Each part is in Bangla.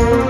কি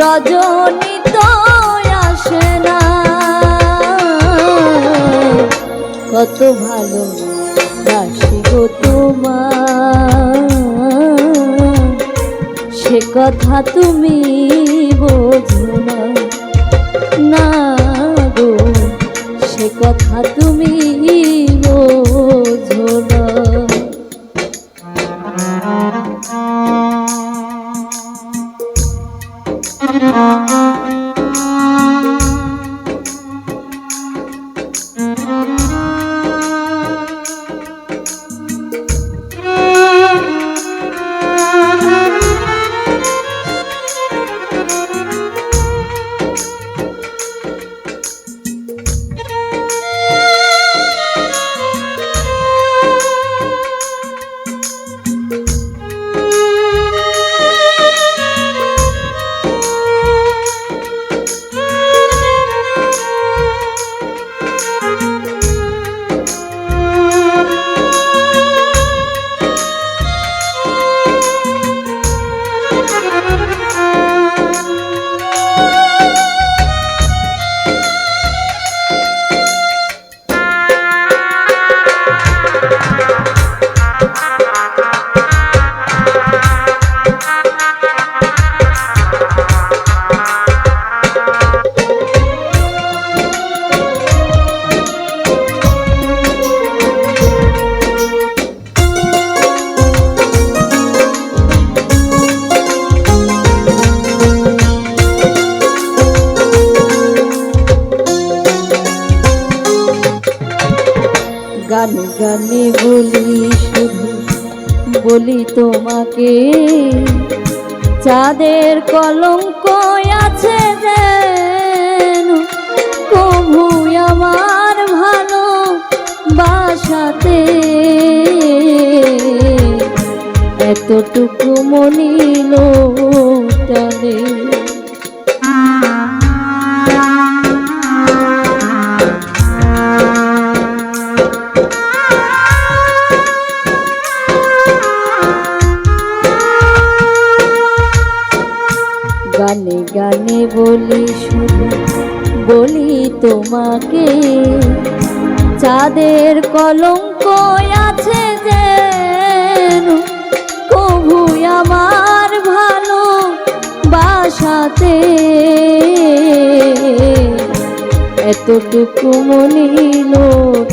রজনী তো আসে না। কত ভালো বাসি গো তোমার সে কথা তুমি গান, গানে বলি শুধু, বলি তোমাকে। চাঁদের কলঙ্ক আছে যেন কভু আমার ভালো বাসাতে এতটুকু মনিল টানে তোমাকে। চাঁদের কলঙ্ক আছে যে কভু আমার ভালো বাসাতে এতটুকু মনি লোক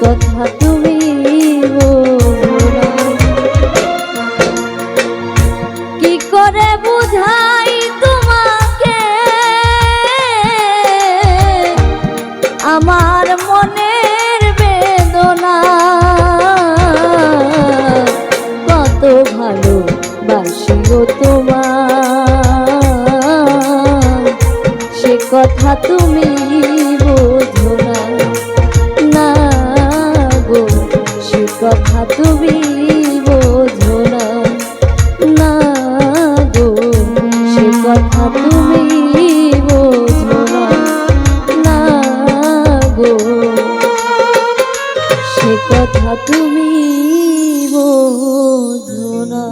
কথা কথা তুমি বোঝো না।